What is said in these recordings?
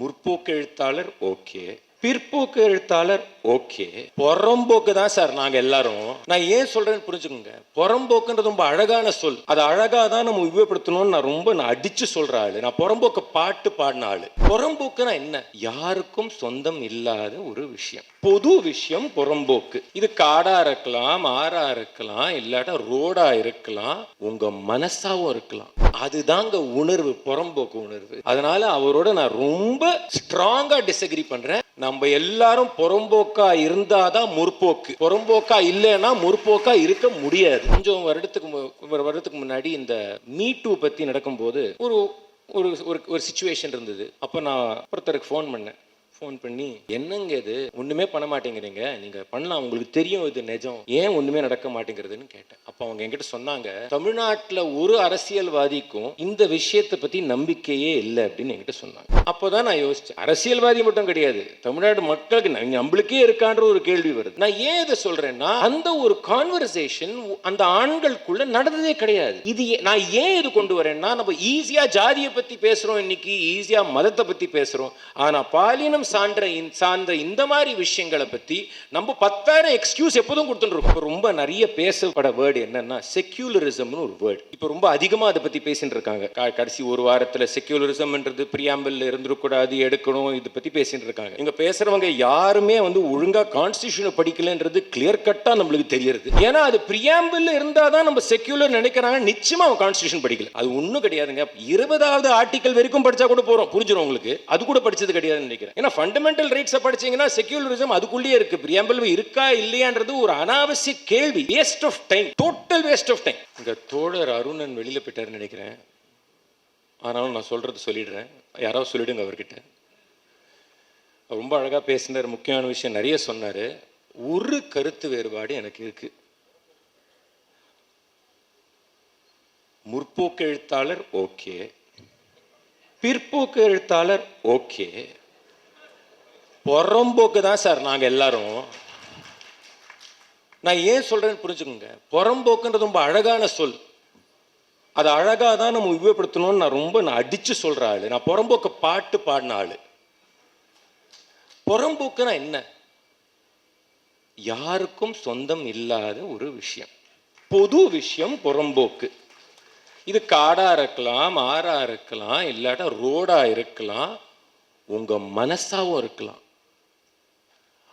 முற்போக்கு எழுத்தாளர் ஓகே. பிற்போக்கு எழுத்தாளர் ஓகே. புறம்போக்கு தான் சார் நாங்க எல்லாரும். நான் ஏன் சொல்றேன்னு புரிஞ்சுக்கோங்க. புறம்போக்குன்றது ரொம்ப அழகான சொல். அது அழகாக தான் நம்ம உபயோகப்படுத்தணும்னு நான் ரொம்ப நான் அடிச்சு சொல்ற ஆளு. நான் புறம்போக்கு பாட்டு பாடின ஆளு. புறம்போக்குனா என்ன? யாருக்கும் சொந்தம் இல்லாத ஒரு விஷயம். பொது விஷயம் புறம்போக்கு. இது காடா இருக்கலாம் ஆறா இருக்கலாம் இல்லாட்டா ரோடா இருக்கலாம் உங்க மனசாவும் இருக்கலாம். அதுதாங்க உணர்வு புறம்போக்கு உணர்வு. அதனால அவரோட நான் ரொம்ப ஸ்ட்ராங்கா டிசகிரி பண்றேன். நம்ம எல்லாரும் புறம்போக்கா இருந்தாதான் முற்போக்கு. புறம்போக்கா இல்லைன்னா முற்போக்கா இருக்க முடியாது. கொஞ்சம் வருடத்துக்கு மு- வருடத்துக்கு முன்னாடி இந்த மீ டூ பத்தி நடக்கும்போது ஒரு ஒரு ஒரு சுச்சுவேஷன் இருந்தது. அப்போ நான் ஒருத்தருக்கு ஃபோன் பண்ணேன். ஃபோன் பண்ணி என்னங்க இது? ஒண்ணுமே பண்ண மாட்டேங்கிறீங்க. நீங்க பண்ணலாம். உங்களுக்கு தெரியும் இது நிஜம். ஏன் ஒன்றுமே நடக்க மாட்டேங்கிறதுன்னு கேட்டேன். அப்போ அவங்க என்கிட்ட சொன்னாங்க தமிழ்நாட்டில் ஒரு அரசியல்வாதிக்கும் இந்த விஷயத்தை பற்றி நம்பிக்கையே இல்லை அப்படின்னு என்கிட்ட சொன்னாங்க. அப்போதான் நான் யோசிச்சேன் அரசியல்வாதி மட்டும் கிடையாது. தமிழ்நாடு மக்களுக்கு நம்மளுக்கே இருக்கான்ற ஒரு கேள்வி வருது. நான் ஏன் இதை சொல்றேன்னா அந்த ஒரு கான்வர்சேஷன் அந்த ஆண்களுக்குள்ள நடந்ததே கிடையாது. இது நான் ஏன் இது கொண்டு வரேன்னா நம்ம ஈஸியாக ஜாதியை பற்றி பேசுறோம் இன்னைக்கு. ஈஸியாக மதத்தை பற்றி பேசுகிறோம் ஆனா பாலினம் சான்ற இந்த- சார்ந்த இந்த மாதிரி விஷயங்களை பத்தி நம்ம பத்தாயிரம் எக்ஸ்கியூஸ் எப்போதும் கொடுத்துட்டு ரொம்ப நிறைய பேசப்பட வேர்டு என்னன்னா செக்யூலரிசம்னு ஒரு வேர்டு இப்போ ரொம்ப அதிகமா அதை பத்தி பேசிட்டு இருக்காங்க கடைசி ஒரு வாரத்துல செக்யூலரிசம்ன்றது பிரியாம்பிள் இருந்துடக்கூடாது எடுக்கணும் இதை பத்தி பேசிட்டு இருக்காங்க இங்க பேசுறவங்க யாருமே வந்து ஒழுங்கா கான்ஸ்டியூஷனை படிக்கலன்றது கிளியர் கட்டாக நம்மளுக்கு தெரியுது ஏன்னா அது பிரியாம்பிள் இருந்தாதான் நம்ம செக்யூலர் நினைக்கிறாங்க. நிச்சயமா அவன் கான்ஸ்டியூஷன் படிக்கல. அது ஒன்றும் கிடையாதுங்க. இருபதாவது ஆர்டிக்கல் வரைக்கும் படிச்சா கூட போகிறோம் புரிஞ்சிடும் உங்களுக்கு? அது கூட படிச்சது கிடையாதுன்னு நினைக்கிறேன். ஏன்னா ஃபண்டமெண்டல் ரைட்ஸை படிச்சீங்கன்னா செக்யூலரிசம் அதுக்குள்ளேயே இருக்கு. பிரியாம்பிள் இருக்கா இல்லையான்றது ஒரு அனாவசிய கேள்வி. Waste of time total waste of time இந்த தோழர் அருணன் வெளியில் போயிட்டாருன்னு நினைக்கிறேன். ஆனாலும் நான் சொல்கிறது சொல்லிடுறேன். யாராவது சொல்லிடுங்க அவர்கிட்ட. ரொம்ப அழகாக பேசினார். முக்கியமான விஷயம் நிறைய சொன்னார். ஒரு கருத்து வேறுபாடு எனக்கு இருக்கு. முற்போக்கு எழுத்தாளர் ஓகே. பிற்போக்கு எழுத்தாளர் ஓகே. புறம்போக்கு தான் சார் நாங்கள் எல்லாரும். நான் ஏன் சொல்கிறேன்னு புரிஞ்சுக்கோங்க. புறம்போக்குன்றது ரொம்ப அழகான சொல். அது அழகாக தான் நம்ம உபயோகப்படுத்தணும்னு நான் ரொம்ப நான் அடித்து சொல்கிற ஆள். நான் புறம்போக்கு பாட்டு பாடின ஆள். புறம்போக்குனா என்ன? யாருக்கும் சொந்தம் இல்லாத ஒரு விஷயம். பொது விஷயம் புறம்போக்கு. இது காடாக இருக்கலாம் ஆறாக இருக்கலாம் இல்லாட்டா ரோடாக இருக்கலாம் உங்கள் மனசாகவும் இருக்கலாம்.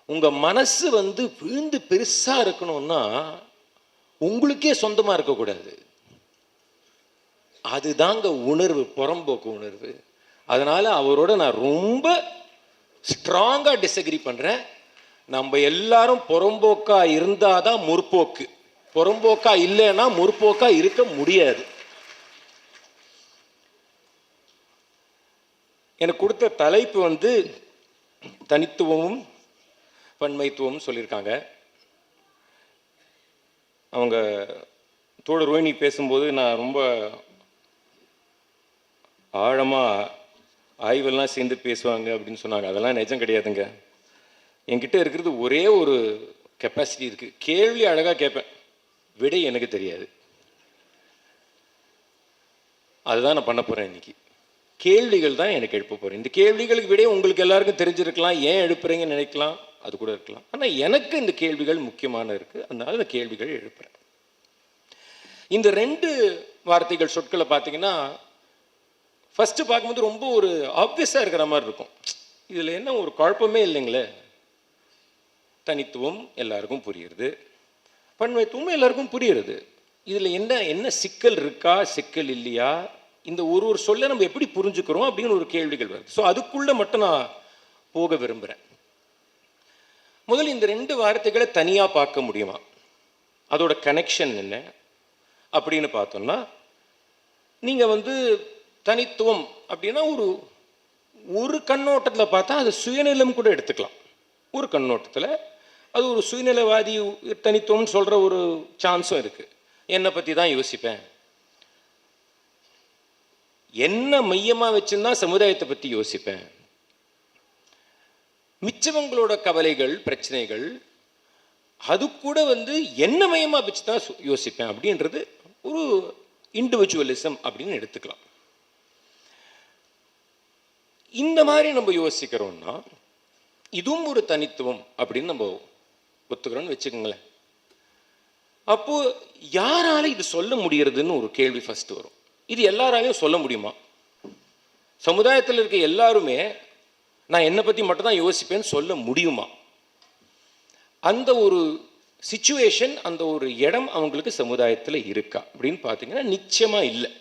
உங்கள் மனசு வந்து விழுந்து பெருசாக இருக்கணும்னா உங்களுக்கே சொந்தமாக இருக்கக்கூடாது அதுதாங்க உணர்வு புறம்போக்கு உணர்வு. அதனால் அவரோட நான் ரொம்ப ஸ்ட்ராங்காக டிசகிரி பண்ணுறேன் நம்ம எல்லாரும் இருந்தால் தான் முற்போக்கு. புறம்போக்காக இல்லைன்னா முற்போக்காக இருக்க முடியாது. எனக்கு கொடுத்த தலைப்பு வந்து தனித்துவமும் பன்மைத்துவம் சொல்லியிருக்காங்க. அவங்க தோடு ரோஹிணி பேசும்போது நான் ரொம்ப ஆழமாக ஆய்வெல்லாம் சேர்ந்து பேசுவாங்க அப்படின்னு சொன்னாங்க. அதெல்லாம் நிஜம் கிடையாதுங்க. என்கிட்ட இருக்கிறது ஒரே ஒரு கெப்பாசிட்டி இருக்குது கேள்வி அழகாக கேட்பேன். விடை எனக்கு தெரியாது. அதுதான் நான் பண்ண போகிறேன் இன்னைக்கு. கேள்விகள் தான் எனக்கு எழுப்ப போகிறேன் இந்த கேள்விகளுக்கு விடையே உங்களுக்கு எல்லாருக்கும் தெரிஞ்சிருக்கலாம். ஏன் எழுப்புறீங்கன்னு நினைக்கலாம். அது கூட இருக்கலாம். ஆனால் எனக்கு இந்த கேள்விகள் முக்கியமான இருக்குது அதனால இந்த கேள்விகள் எழுப்புறேன். இந்த ரெண்டு வார்த்தைகள் சொற்களை பார்த்தீங்கன்னா ஃபஸ்ட்டு பார்க்கும்போது ரொம்ப ஒரு ஆப்வியஸாக இருக்கிற மாதிரி இருக்கும். இதில் என்ன ஒரு குழப்பமே இல்லைங்களே? தனித்துவம் எல்லாருக்கும் புரியுறது. பன்மைத்துவம் எல்லாருக்கும் புரியுறது. இதில் என்ன என்ன சிக்கல் இருக்கா சிக்கல் இல்லையா? இந்த ஒரு ஒரு சொல்ல நம்ம எப்படி புரிஞ்சுக்கிறோம் அப்படின்னு ஒரு கேள்விகள் வருது. ஸோ அதுக்குள்ளே மட்டும் நான் போக விரும்புகிறேன் முதல்ல இந்த ரெண்டு வார்த்தைகளை தனியாக பார்க்க முடியுமா? அதோட கனெக்ஷன் என்ன? அப்படின்னு பார்த்தோம்னா நீங்கள் வந்து தனித்துவம் அப்படின்னா ஒரு ஒரு கண்ணோட்டத்தில் பார்த்தா அது சுயநலம் கூட எடுத்துக்கலாம். ஒரு கண்ணோட்டத்தில் அது ஒரு சுயநலவாதி தனித்துவம்னு சொல்கிற ஒரு சான்ஸும் இருக்குது என்னை பற்றி தான் யோசிப்பேன். என்ன மையமாக வச்சுருந்தா சமுதாயத்தை பற்றி யோசிப்பேன். மிச்சவங்களோட கவலைகள் பிரச்சனைகள் அது கூட வந்து என்ன மயமாக வச்சு தான் யோசிப்பேன் அப்படின்றது ஒரு இண்டிவிஜுவலிசம் அப்படின்னு எடுத்துக்கலாம். இந்த மாதிரி நம்ம யோசிக்கிறோம்னா இதுவும் ஒரு தனித்துவம் அப்படின்னு நம்ம ஒத்துக்கிறோம்னு வச்சுக்கோங்களேன். அப்போ யாரால இது சொல்ல முடியறதுன்னு ஒரு கேள்வி ஃபர்ஸ்ட் வரும். இது எல்லாராலையும் சொல்ல முடியுமா? சமுதாயத்தில் இருக்க எல்லாருமே நான் என்னை பற்றி மட்டும்தான் யோசிப்பேன்னு சொல்ல முடியுமா? அந்த ஒரு சுச்சுவேஷன் அந்த ஒரு இடம் அவங்களுக்கு சமுதாயத்தில் இருக்கா? அப்படின்னு பார்த்தீங்கன்னா நிச்சயமாக இல்லை.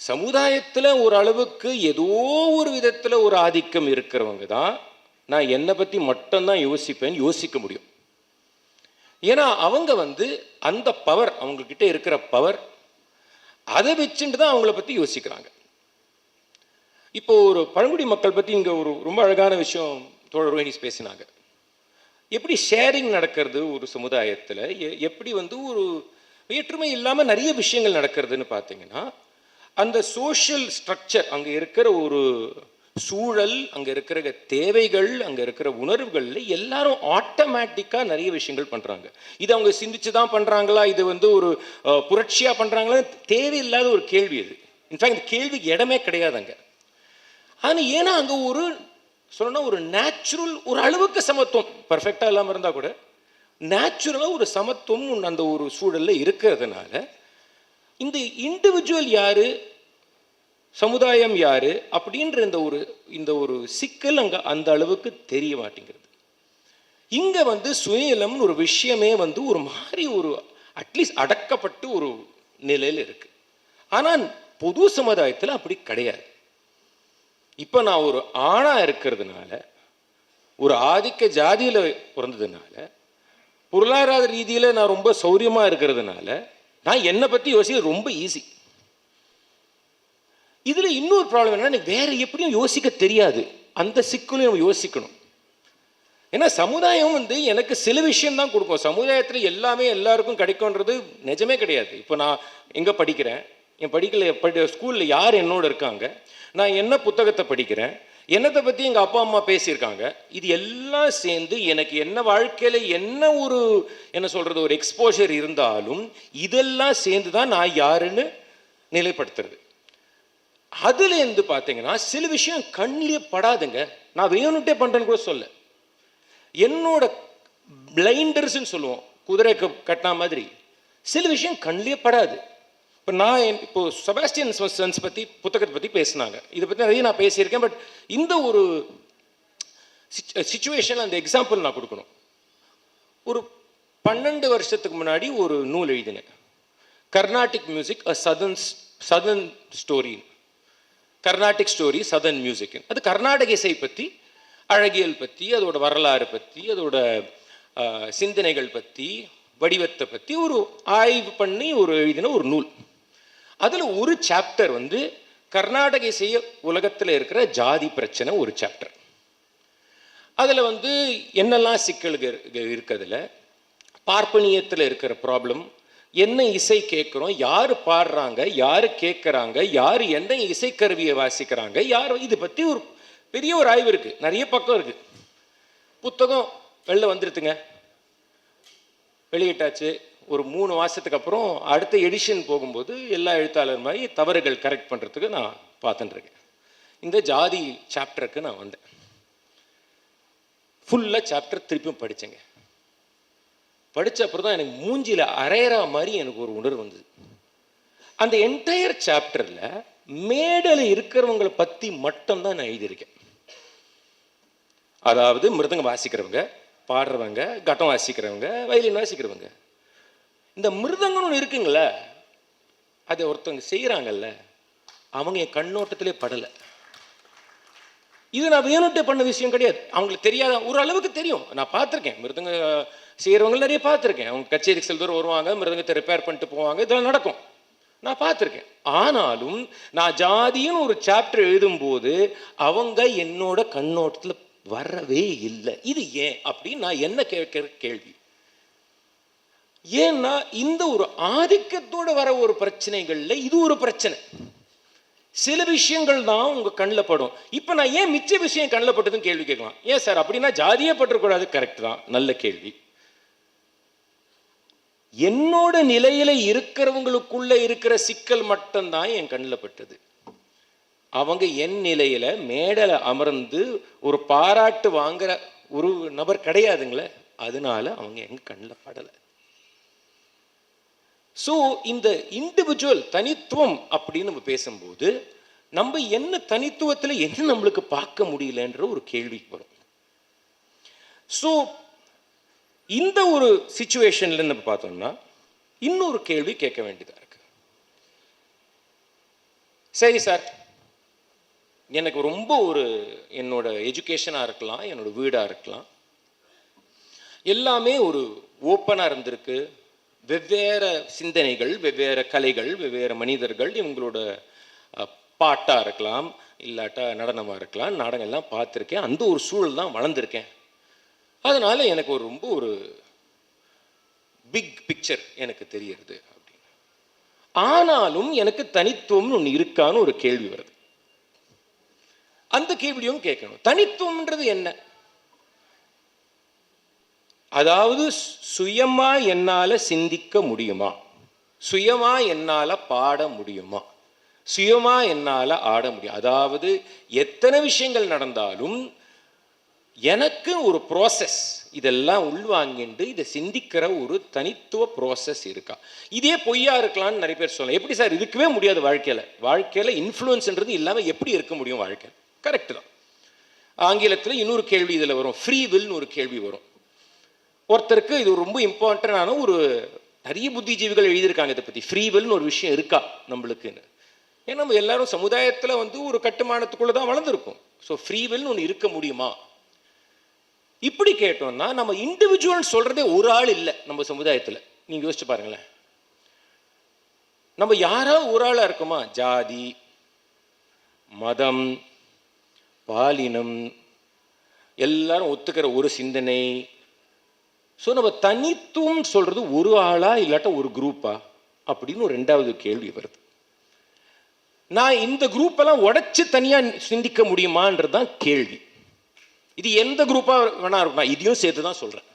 சமுதாயத்தில் ஒரு அளவுக்கு ஏதோ ஒரு விதத்தில் ஒரு ஆதிக்கம் இருக்கிறவங்க தான் நான் என்னை பற்றி மட்டும்தான் யோசிப்பேன்னு யோசிக்க முடியும். ஏன்னா அவங்க வந்து அந்த பவர் அவங்கக்கிட்ட இருக்கிற பவர் அதை வச்சுட்டு தான் அவங்கள பற்றி யோசிக்கிறாங்க. இப்போ ஒரு பழங்குடி மக்கள் பற்றி இங்கே ஒரு ரொம்ப அழகான விஷயம் தோழர் ரோஹினிஸ் பேசினாங்க. எப்படி ஷேரிங் நடக்கிறது ஒரு சமுதாயத்தில்? எப்படி வந்து ஒரு வேற்றுமை இல்லாமல் நிறைய விஷயங்கள் நடக்கிறதுன்னு பார்த்தீங்கன்னா அந்த சோஷியல் ஸ்ட்ரக்சர் அங்கே இருக்கிற ஒரு சூழல் அங்கே இருக்கிற தேவைகள் அங்கே இருக்கிற உணர்வுகளில் எல்லாரும் ஆட்டோமேட்டிக்காக நிறைய விஷயங்கள் பண்ணுறாங்க இது அவங்க சிந்திச்சு தான் பண்ணுறாங்களா இது வந்து ஒரு புரட்சியாக பண்ணுறாங்களா தேவையில்லாத ஒரு கேள்வி இது. இன்ஃபேக்ட் இந்த கேள்விக்கு இடமே கிடையாது அங்கே ஆனால் ஏன்னா அங்கே ஒரு சொல்லணும்னா ஒரு நேச்சுரல் ஒரு அளவுக்கு சமத்துவம். பர்ஃபெக்டாக இல்லாமல் இருந்தால் கூட நேச்சுரலாக ஒரு சமத்துவம் அந்த ஒரு சூழலில் இருக்கிறதுனால இந்த இண்டிவிஜுவல் யார் சமுதாயம் யார் அப்படின்ற இந்த ஒரு இந்த ஒரு சிக்கல் அங்கே அந்த அளவுக்கு தெரிய மாட்டேங்கிறது இங்கே வந்து சுயநலம்னு ஒரு விஷயமே வந்து ஒரு மாதிரி ஒரு அட்லீஸ்ட் அடக்கப்பட்டு ஒரு நிலையில் இருக்குது ஆனால் பொது சமுதாயத்தில் அப்படி கிடையாது. இப்போ நான் ஒரு ஆணாக இருக்கிறதுனால ஒரு ஆதிக்க ஜாதியில் பிறந்ததுனால பொருளாதார ரீதியில் நான் ரொம்ப சௌரியமாக இருக்கிறதுனால நான் என்னை பற்றி யோசிக்க ரொம்ப ஈஸி இதில் இன்னொரு ப்ராப்ளம் என்னன்னா வேற எப்படியும் யோசிக்க தெரியாது. அந்த சிக்கலையும் நம்ம யோசிக்கணும். ஏன்னா சமுதாயம் வந்து எனக்கு சில விஷயம் தான் கொடுக்கும். சமுதாயத்தில் எல்லாமே எல்லாருக்கும் கிடைக்கும்ன்றது நிஜமே கிடையாது. இப்போ நான் எங்கே படிக்கிறேன்? என் படிக்கல படி ஸ்கூலில் யார் என்னோட இருக்காங்க? நான் என்ன புத்தகத்தை படிக்கிறேன்? என்னத்தை பற்றி எங்கள் அப்பா அம்மா பேசியிருக்காங்க? இது எல்லாம் சேர்ந்து எனக்கு என்ன வாழ்க்கையில் என்ன ஒரு என்ன சொல்கிறது ஒரு எக்ஸ்போஷர் இருந்தாலும் இதெல்லாம் சேர்ந்து தான் நான் யாருன்னு நிலைப்படுத்துறது. அதுலேருந்து பார்த்தீங்கன்னா சில விஷயம் கண்ணிலே படாதுங்க. நான் வேணுட்டே பண்ணுறேன்னு கூட சொல்ல. என்னோட பிளைண்டர்ஸ்ன்னு சொல்லுவோம். குதிரை கட்டினா மாதிரி. சில விஷயம் கண்ணிலே படாது. இப்போ நான் என்- இப்போ செபாஸ்டியன் சன்ஸ் பற்றி புத்தகத்தை பற்றி பேசினாங்க. இதை பற்றி நிறைய நான் பேசியிருக்கேன் பட் இந்த ஒரு சுச்சுவேஷன் அந்த எக்ஸாம்பிள் நான் கொடுக்கணும். ஒரு பன்னெண்டு வருஷத்துக்கு முன்னாடி ஒரு நூல் எழுதினேன். Carnatic music a southern southern story Carnatic story southern music அது கர்நாடக இசை பற்றி அழகியல் பற்றி அதோட வரலாறு பற்றி அதோட சிந்தனைகள் பற்றி வடிவத்தை பற்றி ஒரு ஆய்வு பண்ணி ஒரு எழுதின ஒரு நூல். அதில் ஒரு சாப்டர் வந்து கர்நாடக இசைய உலகத்தில் இருக்கிற ஜாதி பிரச்சனை ஒரு சாப்டர் அதில் வந்து என்னெல்லாம் சிக்கல்கள் இருக்கிறதுல? பார்ப்பனியத்தில் இருக்கிற ப்ராப்ளம் என்ன இசை கேட்குறோம் யார் பாடுறாங்க யார் கேட்குறாங்க யார் எந்த இசைக்கருவியை வாசிக்கிறாங்க யார் இது பற்றி ஒரு பெரிய ஒரு ஆய்வு இருக்குது நிறைய பக்கம் இருக்குது புத்தகம் வெளில வந்துருத்துங்க வெளியிட்டாச்சு. ஒரு மூணு மாதத்துக்கு அப்புறம் அடுத்த எடிஷன் போகும்போது எல்லா எழுத்தாளர் மாதிரி தவறுகள் கரெக்ட் பண்ணுறதுக்கு நான் பார்த்துட்டுருக்கேன். இந்த ஜாதி சாப்டருக்கு நான் வந்தேன். ஃபுல்லாக சாப்டர் திருப்பியும் படித்தேங்க படித்த அப்புறம் தான் எனக்கு மூஞ்சியில் அரையிற மாதிரி எனக்கு ஒரு உணர்வு வந்தது. அந்த என்டையர் சாப்டரில் மேடல் இருக்கிறவங்களை பற்றி மட்டும்தான் நான் எழுதியிருக்கேன். அதாவது மிருதங்க வாசிக்கிறவங்க பாடுறவங்க கட்டம் வாசிக்கிறவங்க வயலின் வாசிக்கிறவங்க இந்த மிருதங்கம்னு ஒன்று இருக்குங்கள அதை ஒருத்தவங்க செய்கிறாங்கல்ல அவங்க என் கண்ணோட்டத்திலே படலை. இது நான் வேணுட்டே பண்ண விஷயம் கிடையாது. அவங்களுக்கு தெரியாத ஒரு அளவுக்கு தெரியும். நான் பார்த்துருக்கேன். மிருதங்க செய்கிறவங்க நிறைய பார்த்துருக்கேன். அவங்க கச்சேரிக்கு சில தூரம் வருவாங்க மிருதங்கத்தை ரிப்பேர் பண்ணிட்டு போவாங்க இதெல்லாம் நடக்கும். நான் பார்த்துருக்கேன். ஆனாலும் நான் ஜாதின்னு ஒரு சாப்டர் எழுதும்போது அவங்க என்னோட கண்ணோட்டத்தில் வரவே இல்லை. இது ஏன் அப்படின்னு நான் என்ன கேட்கிற கேள்வி? ஏன்னா இந்த ஒரு ஆதிக்கத்தோட வர ஒரு பிரச்சனைகளில் இது ஒரு பிரச்சனை. சில விஷயங்கள் தான் உங்கள் கண்ணில் படும். இப்போ நான் ஏன் மிச்ச விஷயம் கண்ணில் பட்டதுன்னு கேள்வி கேட்கலாம். ஏன் சார்? அப்படின்னா ஜாதியே பற்றக்கூடாது கரெக்ட் தான். நல்ல கேள்வி. என்னோட நிலையில இருக்கிறவங்களுக்குள்ள இருக்கிற சிக்கல் மட்டும்தான் என் கண்ணில் பட்டது. அவங்க என் நிலையில மேடல அமர்ந்து ஒரு பாராட்டு வாங்குற ஒரு நபர் கிடையாதுங்களே அதனால அவங்க எங்க கண்ணில் படலை. ஸோ இந்த இண்டிவிஜுவல் தனித்துவம் அப்படின்னு நம்ம பேசும்போது நம்ம என்ன தனித்துவத்தில் என்ன நம்மளுக்கு பார்க்க முடியலன்ற ஒரு கேள்வி வரும். ஸோ இந்த ஒரு சுச்சுவேஷனில் நம்ம பார்த்தோம்னா இன்னொரு கேள்வி கேட்க வேண்டியதாக இருக்கு. சரி சார் எனக்கு ரொம்ப ஒரு என்னோட எஜுகேஷனாக இருக்கலாம் என்னோட வீடாக இருக்கலாம். எல்லாமே ஒரு ஓப்பனாக இருந்திருக்கு. வெவ்வேறு சிந்தனைகள் வெவ்வேறு கலைகள் வெவ்வேறு மனிதர்கள் இவங்களோட பாட்டாக இருக்கலாம் இல்லாட்டா நடனமாக இருக்கலாம் நாடகம்லாம் பார்த்துருக்கேன். அந்த ஒரு சூழல் தான் வளர்ந்துருக்கேன். அதனால் எனக்கு ஒரு ரொம்ப ஒரு பிக் பிக்சர் எனக்கு தெரியறது அப்படின்னு. ஆனாலும் எனக்கு தனித்துவம்னு ஒன்று இருக்கான்னு ஒரு கேள்வி வருது. அந்த கேள்வியும் கேட்கணும். தனித்துவம்ன்றது என்ன? அதாவது சுயமா என்னால் சிந்திக்க முடியுமா? சுயமா என்னால் பாட முடியுமா? சுயமா என்னால் ஆட முடியும். அதாவது எத்தனை விஷயங்கள் நடந்தாலும் எனக்கு ஒரு ப்ராசஸ் இதெல்லாம் உள்வாங்கிண்டு இதை சிந்திக்கிற ஒரு தனித்துவ ப்ராசஸ் இருக்கா? இதே பொய்யா இருக்கலாம்னு நிறைய பேர் சொல்லலாம். எப்படி சார்? இருக்கவே முடியாது வாழ்க்கையில். வாழ்க்கையில் இன்ஃப்ளூயன்ஸ்ன்றது இல்லாமல் எப்படி இருக்க முடியும் வாழ்க்கையில்? கரெக்ட் தான். ஆங்கிலத்தில் இன்னொரு கேள்வி இதில் வரும். ஃப்ரீ வில்னு ஒரு கேள்வி வரும். ஒருத்தருக்கு இது ரொம்ப இம்பார்ட்டண்டான ஒரு நிறைய புத்திஜீவிகள் எழுதியிருக்காங்க இதை பற்றி ஃப்ரீவெல்னு ஒரு விஷயம் இருக்கா நம்மளுக்குன்னு. ஏன்னா நம்ம எல்லாரும் சமுதாயத்தில் வந்து ஒரு கட்டுமானத்துக்குள்ளே தான் வளர்ந்துருக்கோம். ஸோ ஃப்ரீவெல்னு ஒன்று இருக்க முடியுமா? இப்படி கேட்டோம்னா நம்ம இண்டிவிஜுவல் சொல்கிறதே ஒரு ஆள் இல்லை நம்ம சமுதாயத்தில். நீங்கள் யோசிச்சு பாருங்களேன். நம்ம யாரோ ஒரு ஆளாக இருக்குமா? ஜாதி மதம் பாலினம் எல்லாரும் ஒத்துக்கிற ஒரு சிந்தனை ஸோ நம்ம தனித்துவம் சொல்றது ஒரு ஆளா இல்லாட்ட ஒரு குரூப்பா அப்படின்னு ஒரு ரெண்டாவது கேள்வி வருது. நான் இந்த குரூப்பெல்லாம் உடச்சி உடைச்சு தனியா சிந்திக்க முடியுமான்றது தான் கேள்வி. இது எந்த குரூப்பாக வேணா இருக்கும். நான் இதையும் சேர்த்து தான் சொல்கிறேன்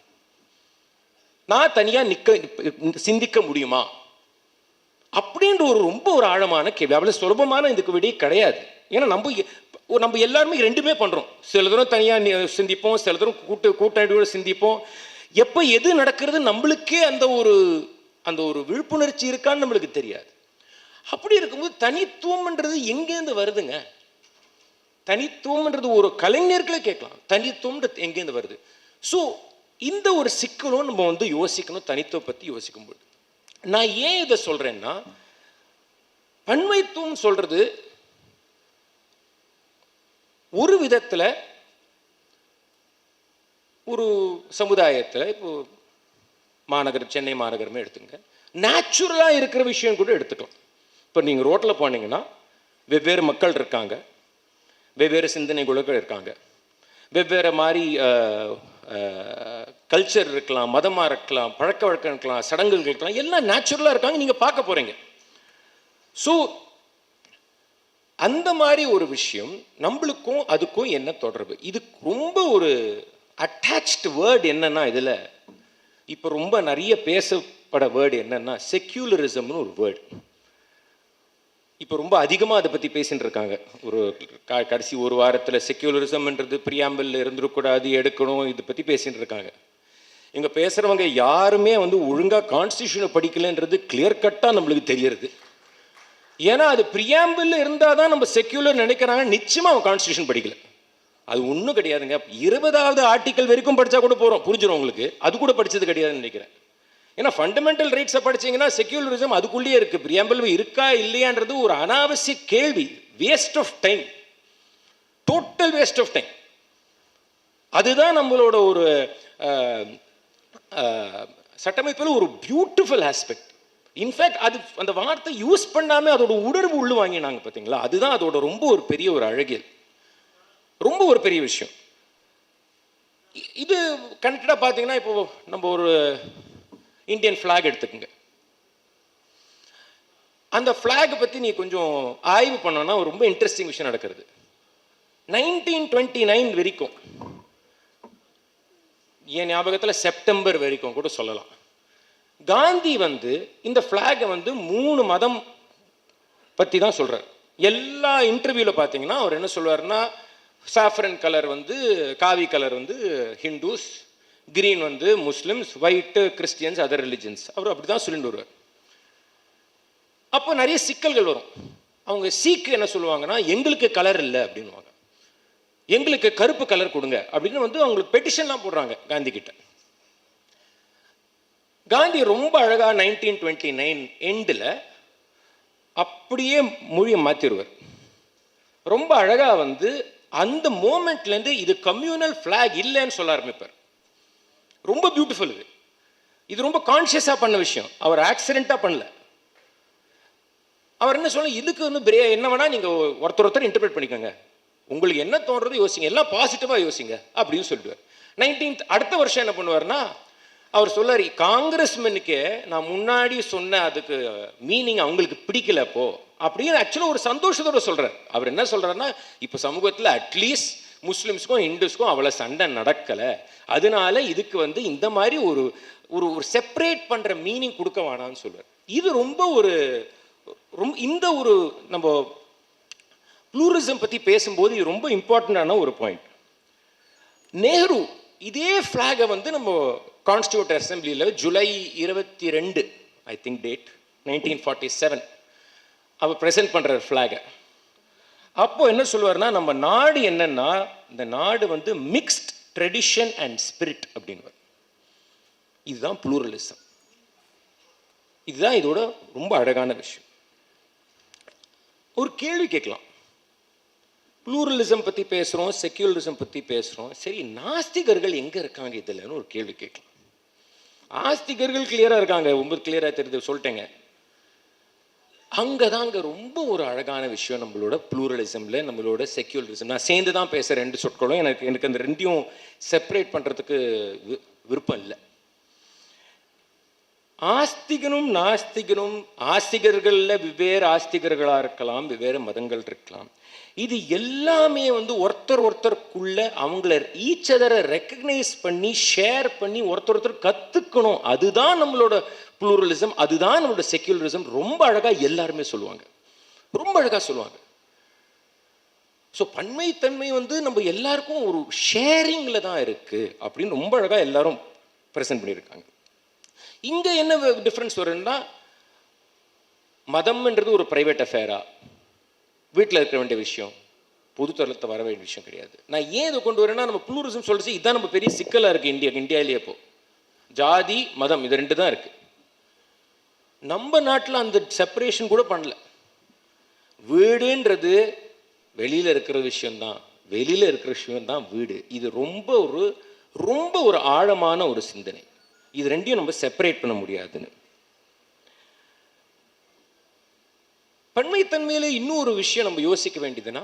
நான் தனியாக நிற்க சிந்திக்க முடியுமா? அப்படின்ற ஒரு ரொம்ப ஒரு ஆழமான கேள்வி. அவ்வளோ சுலபமான இதுக்கு விடையே கிடையாது. ஏன்னா நம்ம நம்ம எல்லாருமே ரெண்டுமே பண்ணுறோம் சில தூரம் தனியாக சிந்திப்போம். சில தூரம் கூட்டு கூட்டாளியோட சிந்திப்போம். எப்போ எது நடக்கிறது நம்மளுக்கே அந்த ஒரு அந்த ஒரு விழிப்புணர்ச்சி இருக்கான்னு நம்மளுக்கு தெரியாது. அப்படி இருக்கும்போது தனித்துவம்ன்றது எங்கேருந்து வருதுங்க? தனித்துவம்ன்றது ஒரு கலைஞர்களே கேட்கலாம். தனித்துவம்ன்றது எங்கேருந்து வருது? ஸோ இந்த ஒரு சிக்கலும் நம்ம வந்து யோசிக்கணும் தனித்துவம் பற்றி யோசிக்கும்போது. நான் ஏன் இதை சொல்கிறேன்னா பன்மைத்துவம் சொல்கிறது ஒரு விதத்தில் ஒரு சமுதாயத்தில் இப்போ மாநகரம் சென்னை மாநகரமே எடுத்துங்க நேச்சுரலாக இருக்கிற விஷயம் கூட எடுத்துக்கலாம். இப்போ நீங்கள் ரோட்டில் போனீங்கன்னா வெவ்வேறு மக்கள் இருக்காங்க. வெவ்வேறு சிந்தனை குழுக்கள் இருக்காங்க. வெவ்வேறு மாதிரி கல்ச்சர் இருக்கலாம் மதமாக இருக்கலாம் பழக்க வழக்கம் இருக்கலாம் சடங்குகள் இருக்கலாம் எல்லாம் நேச்சுரலாக இருக்காங்க நீங்கள் பார்க்க போகிறீங்க ஸோ அந்த மாதிரி ஒரு விஷயம் நம்மளுக்கும் அதுக்கும் என்ன தொடர்பு? இது ரொம்ப ஒரு அட்டாச்டு வேர்டு என்னன்னா இதில் இப்போ ரொம்ப நிறைய பேசப்பட வேர்டு என்னன்னா செக்யூலரிசம்னு ஒரு வேர்டு இப்போ ரொம்ப அதிகமாக அதை பற்றி பேசிட்டு இருக்காங்க. ஒரு க- கடைசி ஒரு வாரத்தில் செக்யூலரிசம்ன்றது பிரியாம்பிள் இருந்துடக்கூடாது எடுக்கணும் இதை பற்றி பேசிட்டு இருக்காங்க. இங்கே பேசுகிறவங்க யாருமே வந்து ஒழுங்காக கான்ஸ்டியூஷனை படிக்கலைன்றது கிளியர் கட்டாக நம்மளுக்கு தெரியறது. ஏன்னா அது பிரியாம்பிள் இருந்தால் தான் நம்ம செக்யூலர் நினைக்கிறாங்க நிச்சயமாக அவன் கான்ஸ்டியூஷன் படிக்கல. அது ஒன்றும் கிடையாதுங்க. இருபதாவது ஆர்டிக்கல் வரைக்கும் படித்தா கூட போகிறோம் புரிஞ்சிடும் உங்களுக்கு? அது கூட படிச்சது கிடையாதுன்னு நினைக்கிறேன். ஏன்னா ஃபண்டமெண்டல் ரைட்ஸை படிச்சீங்கன்னா செக்யூலரிசம் அதுக்குள்ளேயே இருக்குது பிரியாம்பிள் இருக்கா இல்லையான்றது ஒரு அனாவசிய கேள்வி. Waste of time total waste of time அதுதான் நம்மளோட ஒரு சட்டமைப்பில் ஒரு பியூட்டிஃபுல் ஆஸ்பெக்ட் இன்ஃபேக்ட் அது அந்த வார்த்தை யூஸ் பண்ணாமல் அதோட உணர்வு உள்ள வாங்கினாங்க பார்த்தீங்களா அதுதான் அதோட ரொம்ப ஒரு பெரிய ஒரு அழகியல் ரொம்ப ஒரு பெரிய விஷயம். இது கனெக்டடாக பார்த்தீங்கன்னா இப்போ நம்ம ஒரு இந்தியன் ஃப்ளாக் எடுத்துக்கோங்க. அந்த ஃப்ளாகை பற்றி நீ கொஞ்சம் ஆய்வு பண்ணோன்னா ரொம்ப இன்ட்ரெஸ்டிங் விஷயம் நடக்கிறது. நைன்டீன் டுவெண்ட்டி நைன் வரைக்கும் என் ஞாபகத்தில் செப்டம்பர் வரைக்கும் கூட சொல்லலாம். காந்தி வந்து இந்த ஃப்ளாகை வந்து மூணு மதம் பற்றி தான் சொல்கிறார் எல்லா இன்டர்வியூவில் பார்த்தீங்கன்னா அவர் என்ன சொல்லுவாருன்னா சாஃப்ரன் கலர் வந்து காவி கலர் வந்து ஹிந்துஸ் கிரீன் வந்து Muslims white Christians other religions அவர் அப்படி தான் சொல்லிட்டு வருவார். அப்போ நிறைய சிக்கல்கள் வரும். அவங்க சீக்கு என்ன சொல்லுவாங்கன்னா எங்களுக்கு கலர் இல்லை அப்படின்வாங்க எங்களுக்கு கருப்பு கலர் கொடுங்க அப்படின்னு வந்து அவங்களுக்கு பெட்டிஷன்லாம் போடுறாங்க காந்தி கிட்ட. காந்தி ரொம்ப அழகா நைன்டீன் டுவெண்ட்டி நைன் எண்டில் அப்படியே மொழியை மாற்றிடுவார் ரொம்ப அழகாக வந்து அந்த மூமெண்ட்லேருந்து இது கம்யூனல் ஃப்ளாக் இல்லைன்னு சொல்ல ஆரம்பிப்பார். ரொம்ப பியூட்டிஃபுல் இது. இது ரொம்ப கான்ஷியஸாக பண்ண விஷயம். அவர் ஆக்சிடெண்ட்டாக பண்ணல. அவர் என்ன சொல்ல இதுக்கு வந்து பிரே என்ன வேணால் நீங்கள் ஒருத்தர் ஒருத்தர் இன்டர்பிரேட் பண்ணிக்கோங்க. உங்களுக்கு என்ன தோன்றது யோசிங்க. எல்லாம் பாசிட்டிவாக யோசிங்க அப்படின்னு சொல்லிடுவார் நைன்டீன்த் அடுத்த வருஷம் என்ன பண்ணுவார்னா அவர் சொல்லார் காங்கிரஸ்மெனுக்கே நான் முன்னாடி சொன்ன அதுக்கு மீனிங் அவங்களுக்கு பிடிக்கல அப்போது அப்படின்னு ஆக்சுவலாக ஒரு சந்தோஷத்தோட சொல்கிறார் அவர் என்ன சொல்கிறாருன்னா இப்போ சமூகத்தில் அட்லீஸ்ட் முஸ்லிம்ஸ்க்கும் ஹிந்துஸ்க்கும் அவ்வளோ சண்டை நடக்கலை. அதனால இதுக்கு வந்து இந்த மாதிரி ஒரு ஒரு ஒரு செப்பரேட் பண்ணுற மீனிங் கொடுக்க வேணாம்னு சொல்லுவார் இது ரொம்ப ஒரு ரொம்ப இந்த ஒரு நம்ம ப்ளூரிசம் பற்றி பேசும்போது இது ரொம்ப இம்பார்ட்டண்ட்டான ஒரு பாயிண்ட் நேரு இதே ஃப்ளாகை வந்து நம்ம கான்ஸ்டியூட் அசம்பிளியில் ஜூலை இருபத்தி ரெண்டு I think date nineteen forty seven our present பண்ணுறார் ஃப்ளாகை அப்போது என்ன சொல்லுவார்னா நம்ம நாடு என்னென்னா இந்த நாடு வந்து மிக்ஸ்ட் ட்ரெடிஷன் அண்ட் ஸ்பிரிட் அப்படின்னு இதுதான் ப்ளூரலிசம் இதுதான் இதோட ரொம்ப அழகான விஷயம். ஒரு கேள்வி கேட்கலாம். ப்ளூரலிசம் பற்றி பேசுகிறோம் செக்யூலரிசம் பற்றி பேசுகிறோம் சரி நாஸ்திகர்கள் எங்கே இருக்காங்க இதில்னு ஒரு கேள்வி கேட்கலாம். ஆஸ்திகர்கள் கிளியராக இருக்காங்க. ரொம்ப கிளியராக தெரிஞ்சு சொல்லிட்டேங்க. அங்கே தான் அங்கே ரொம்ப ஒரு அழகான விஷயம் நம்மளோட ப்ளூரலிசமில் நம்மளோட செக்யூலரிசம் நான் சேர்ந்து தான் பேசுகிற ரெண்டு சொற்களும் எனக்கு எனக்கு அந்த ரெண்டையும் செப்பரேட் பண்ணுறதுக்கு விருப்பம் இல்லை. ஆஸ்திகனும் நாஸ்திகனும் ஆஸ்திகர்களில் வெவ்வேறு ஆஸ்திகர்களாக இருக்கலாம் வெவ்வேறு மதங்கள் இருக்கலாம். இது எல்லாமே வந்து ஒருத்தர் ஒருத்தருக்குள்ள அவங்கள ஈச் அதரை ரெக்கக்னைஸ் பண்ணி ஷேர் பண்ணி ஒருத்தர் ஒருத்தர் கற்றுக்கணும் அதுதான் நம்மளோட புளூரலிசம் அதுதான் நம்மளோட செக்யூலரிசம் ரொம்ப அழகாக எல்லாருமே சொல்லுவாங்க. ரொம்ப அழகாக சொல்லுவாங்க. ஸோ பன்மைத்தன்மை வந்து நம்ம எல்லாருக்கும் ஒரு ஷேரிங்கில் தான் இருக்குது அப்படின்னு ரொம்ப அழகாக எல்லாரும் ப்ரெசென்ட் பண்ணியிருக்காங்க. இங்கே என்ன டிஃப்ரென்ஸ் வரும்னா மதம்ன்றது ஒரு ப்ரைவேட் அஃபேரா வீட்டில் இருக்க வேண்டிய விஷயம் பொது தளத்தை வர வேண்டிய விஷயம் கிடையாது. நான் ஏன் இதை கொண்டு வரேன்னா நம்ம ப்ளூரிசம் சொல்லிச்சு இதுதான் நம்ம பெரிய சிக்கலாக இருக்குது இந்தியா இந்தியாவிலேயே இப்போ. ஜாதி மதம் இது ரெண்டு தான் இருக்குது நம்ம நாட்டில் அந்த செப்பரேஷன் கூட பண்ணல. வீடுன்றது வெளியில் இருக்கிற விஷயம்தான் வெளியில் இருக்கிற விஷயம்தான் வீடு. இது ரொம்ப ஒரு ரொம்ப ஒரு ஆழமான ஒரு சிந்தனை. இது ரெண்டையும் நம்ம செப்பரேட் பண்ண முடியாதுன்னு. பன்மைத்தன்மையில இன்னும் ஒரு விஷயம் நம்ம யோசிக்க வேண்டியதுன்னா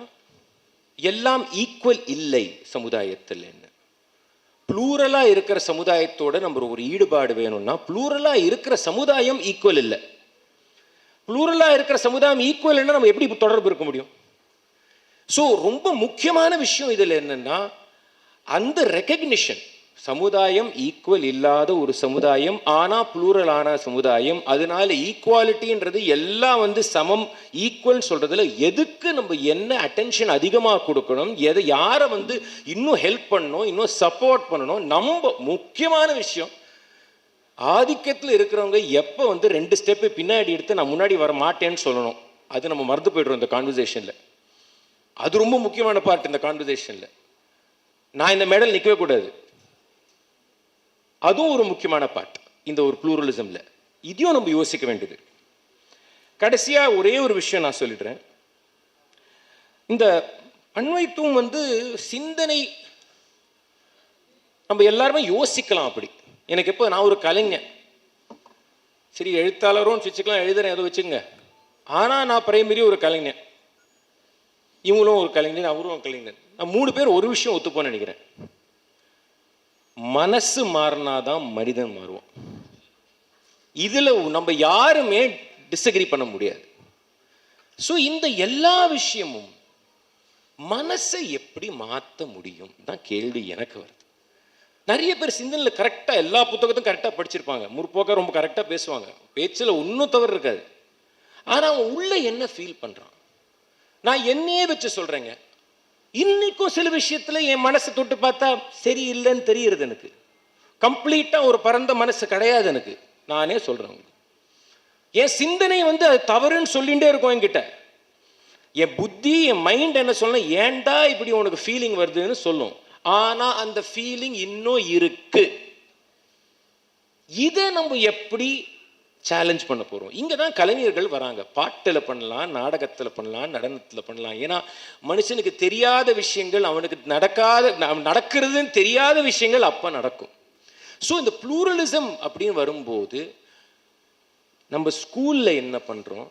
எல்லாம் ஈக்குவல் இல்லை சமுதாயத்தில் என்ன? ப்ளூரலா இருக்கிற சமுதாயத்தோட நம்ம ஒரு ஈடுபாடு வேணும்னா ப்ளூரலா இருக்கிற சமுதாயம் ஈக்குவல் இல்லை. ப்ளூரலா இருக்கிற சமுதாயம் ஈக்குவல் நம்ம எப்படி தொடர்பு இருக்க முடியும்? ஸோ ரொம்ப முக்கியமான விஷயம் இதில் என்னன்னா அந்த ரெக்கக்னிஷன் சமுதாயம் ஈக்குவல் இல்லாத ஒரு சமுதாயம் ஆனால் ப்ளூரலான சமுதாயம். அதனால ஈக்குவாலிட்டின்றது எல்லாம் வந்து சமம் ஈக்குவல் சொல்கிறதுல எதுக்கு நம்ம என்ன அட்டென்ஷன் அதிகமாக கொடுக்கணும் எதை யாரை வந்து இன்னும் ஹெல்ப் பண்ணணும் இன்னும் சப்போர்ட் பண்ணணும் நம்ம முக்கியமான விஷயம். ஆதிக்கத்தில் இருக்கிறவங்க எப்போ வந்து ரெண்டு ஸ்டெப்பு பின்னாடி எடுத்து நான் முன்னாடி வர மாட்டேன்னு சொல்லணும். அது நம்ம மறந்து போய்டுறோம் இந்த கான்வர்சேஷனில் அது ரொம்ப முக்கியமான பார்ட் இந்த கான்வர்சேஷனில் நான் இந்த மெடல் நிற்கவே கூடாது. அதுவும் ஒரு முக்கியமான பார்ட் இந்த ஒரு ப்ளூரலிசமில் இதையும் நம்ம யோசிக்க வேண்டியது. கடைசியாக ஒரே ஒரு விஷயம் நான் சொல்லிடுறேன். இந்த அண்மைத்துவம் வந்து சிந்தனை நம்ம எல்லாருமே யோசிக்கலாம் அப்படி. எனக்கு எப்போ நான் ஒரு கலைஞன். சரி எழுத்தாளரும் வச்சுக்கலாம் எழுதுறேன் ஏதோ வச்சுங்க ஆனால் நான் பிரைமரி ஒரு கலைஞன். இவங்களும் ஒரு கலைஞர் அவரும் கலைஞர் நான் மூணு பேர் ஒரு விஷயம் ஒத்துப்போன்னு நினைக்கிறேன். மனசு மாறினாதான் மனிதன் மாறுவான். இதில் நம்ம யாருமே டிஸ்அக்ரி பண்ண முடியாது. ஸோ இந்த எல்லா விஷயமும் மனசை எப்படி மாற்ற முடியும்? தான் கேள்வி எனக்கு வருது. நிறைய பேர் சிந்தனையில் கரெக்டாக எல்லா புத்தகத்தையும் கரெக்டாக படிச்சிருப்பாங்க. முற்போக்காக ரொம்ப கரெக்டாக பேசுவாங்க. பேச்சில் ஒன்றும் தவறு இருக்காது. ஆனால் அவன் உள்ளே என்ன ஃபீல் பண்ணுறான் நான் என்னையே வச்சு சொல்கிறேங்க இன்னைக்கும் சில விஷயத்தில் என் மனசை தொட்டு பார்த்தா சரியில்லைன்னு தெரியுறது எனக்கு. கம்ப்ளீட்டாக ஒரு பரந்த மனசு கிடையாது எனக்கு. நானே சொல்கிறேன் உங்களுக்கு. என் சிந்தனை வந்து அது தவறுன்னு சொல்லிகிட்டே இருக்கும் என்கிட்ட. என் புத்தி என் மைண்ட் என்ன சொல்லணும் ஏன்டா இப்படி உனக்கு ஃபீலிங் வருதுன்னு சொல்லும். ஆனால் அந்த ஃபீலிங் இன்னும் இருக்கு. இதை நம்ம எப்படி சேலஞ்ச் பண்ண போகிறோம் இங்கே தான் கலைஞர்கள் வராங்க. பாட்டில் பண்ணலாம் நாடகத்தில் பண்ணலாம் நடனத்தில் பண்ணலாம். ஏன்னா மனுஷனுக்கு தெரியாத விஷயங்கள் அவனுக்கு நடக்காத ந- நடக்கிறதுன்னு தெரியாத விஷயங்கள் அப்போ நடக்கும். ஸோ இந்த ப்ளூரலிசம் அப்படின்னு வரும்போது நம்ம ஸ்கூலில் என்ன பண்ணுறோம்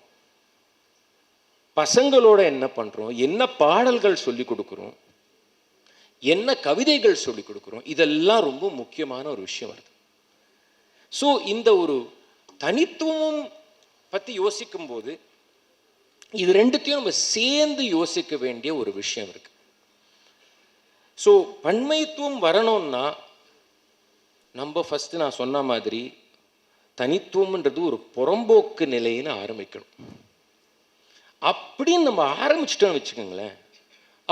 பசங்களோட என்ன பண்ணுறோம் என்ன பாடல்கள் சொல்லி கொடுக்குறோம்? என்ன கவிதைகள் சொல்லி கொடுக்குறோம்? இதெல்லாம் ரொம்ப முக்கியமான ஒரு விஷயம் வருது. ஸோ இந்த ஒரு தனித்துவம் பற்றி யோசிக்கும் போது இது ரெண்டுத்தையும் நம்ம சேர்ந்து யோசிக்க வேண்டிய ஒரு விஷயம் இருக்கு. ஸோ பன்மைத்துவம் வரணும்னா நம்ம ஃபர்ஸ்ட் நான் சொன்ன மாதிரி தனித்துவம்ன்றது ஒரு புறம்போக்கு நிலைன்னு ஆரம்பிக்கணும். அப்படின்னு நம்ம ஆரம்பிச்சிட்டோம்னு வச்சுக்கோங்களேன்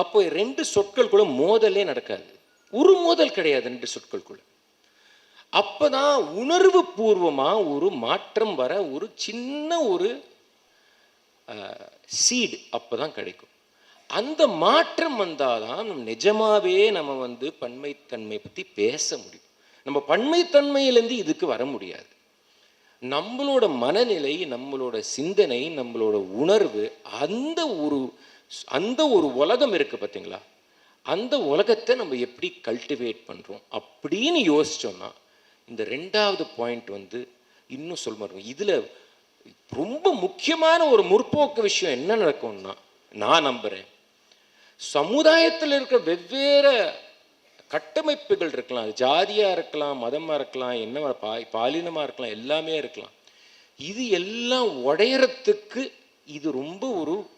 அப்போ ரெண்டு சொற்கள் கூட மோதலே நடக்காது. ஒரு மோதல் கிடையாது ரெண்டு சொற்களுக்குள்ள அப்போ தான் உணர்வு பூர்வமாக ஒரு மாற்றம் வர ஒரு சின்ன ஒரு சீடு அப்பதான் கிடைக்கும். அந்த மாற்றம் வந்தாதான் நம்ம நிஜமாகவே நம்ம வந்து பன்மைத்தன்மை பற்றி பேச முடியும். நம்ம பன்மைத்தன்மையிலேருந்து இதுக்கு வர முடியாது. நம்மளோட மனநிலை நம்மளோட சிந்தனை நம்மளோட உணர்வு அந்த ஒரு அந்த ஒரு உலகம் இருக்குது பார்த்தீங்களா அந்த உலகத்தை நம்ம எப்படி கல்டிவேட் பண்ணுறோம் அப்படின்னு யோசிச்சோன்னா இந்த ரெண்டாவது பாயிண்ட் வந்து இன்னும் சொல்ல மாட்டோம் இதில் ரொம்ப முக்கியமான ஒரு முற்போக்கு விஷயம் என்ன நடக்கும்னா நான் நம்புகிறேன் சமுதாயத்தில் இருக்கிற வெவ்வேறு கட்டமைப்புகள் இருக்கலாம். அது இருக்கலாம் மதமாக இருக்கலாம் என்ன பா பாலினமாக இருக்கலாம் எல்லாமே இருக்கலாம். இது எல்லாம் உடையறத்துக்கு இது ரொம்ப ஒரு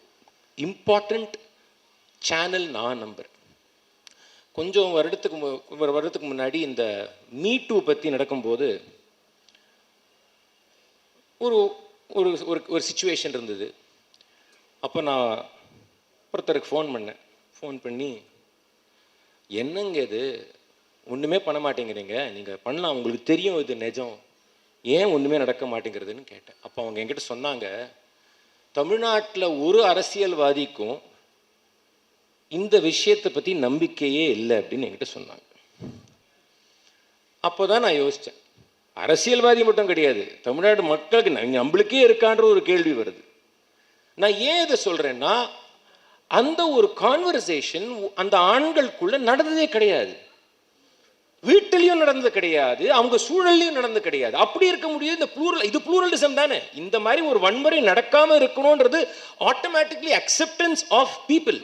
இம்பார்ட்டண்ட் சேனல் நான் நம்புறேன். கொஞ்சம் வருடத்துக்கு மு- ஒரு வருடத்துக்கு முன்னாடி இந்த மீ டூ பற்றி நடக்கும்போது ஒரு ஒரு ஒரு ஒரு சுச்சுவேஷன் இருந்தது. அப்போ நான் ஒருத்தருக்கு ஃபோன் பண்ணேன். ஃபோன் பண்ணி என்னங்க இது? ஒன்றுமே பண்ண மாட்டேங்கிறீங்க. நீங்கள் பண்ணலாம். உங்களுக்கு தெரியும் இது நிஜம். ஏன் ஒன்றுமே நடக்க மாட்டேங்கிறதுன்னு கேட்டேன். அப்போ அவங்க என்கிட்ட சொன்னாங்க தமிழ்நாட்டில் ஒரு அரசியல்வாதிக்கும் இந்த விஷயத்தை பற்றி நம்பிக்கையே இல்லை அப்படின்னு என்கிட்ட சொன்னாங்க. அப்போ தான் நான் யோசித்தேன் அரசியல்வாதி மட்டும் கிடையாது தமிழ்நாடு மக்களுக்கு நம்மளுக்கே இருக்கான்ற ஒரு கேள்வி வருது. நான் ஏன் இதை சொல்கிறேன்னா அந்த ஒரு கான்வர்சேஷன் அந்த ஆண்களுக்குள்ள நடந்ததே கிடையாது. வீட்டிலையும் நடந்தது கிடையாது அவங்க சூழல்லையும் நடந்தது கிடையாது. அப்படி இருக்க முடியாது இந்த ப்ளூரல் இது ப்ளூரலிசம் தானே. இந்த மாதிரி ஒரு வன்முறை நடக்காமல் இருக்கணுன்றது ஆட்டோமேட்டிக்லி அக்செப்டன்ஸ் ஆஃப் பீப்புள்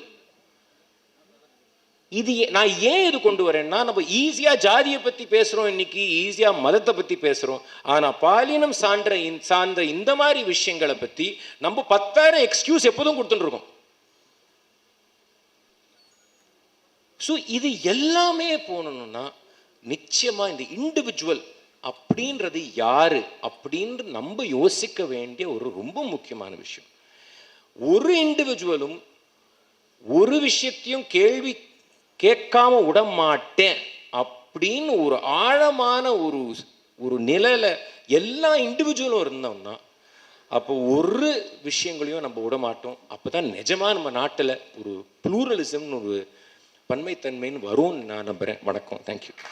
இது நான் ஏன் இது கொண்டு வரேன்னா நம்ம ஈஸியாக ஜாதியை பற்றி பேசுகிறோம் இன்னைக்கு ஈஸியாக மதத்தை பற்றி பேசுகிறோம் ஆனால் பாலினம் சான்ற இன் சார்ந்த இந்த மாதிரி விஷயங்களை பற்றி நம்ம பத்தாயிரம் எக்ஸ்கியூஸ் எப்போதும் கொடுத்துட்டுருக்கோம். ஸோ இது எல்லாமே போகணும்னா நிச்சயமாக இந்த இண்டிவிஜுவல் அப்படின்றது யாரு அப்படின்னு நம்ம யோசிக்க வேண்டிய ஒரு ரொம்ப முக்கியமான விஷயம். ஒரு இண்டிவிஜுவலும் ஒரு விஷயத்தையும் கேள்வி கேட்காம விட மாட்டேன் அப்படின்னு ஒரு ஆழமான ஒரு ஒரு நிலையில எல்லா இண்டிவிஜுவலும் இருந்தோம்னா அப்போ ஒரு விஷயங்களையும் நம்ம விட மாட்டோம் அப்போ தான் நிஜமாக நம்ம நாட்டில் ஒரு ப்ளூரலிசம்னு ஒரு பன்மைத்தன்மைன்னு வரும்னு நான் நம்புகிறேன் வணக்கம். தேங்க்யூ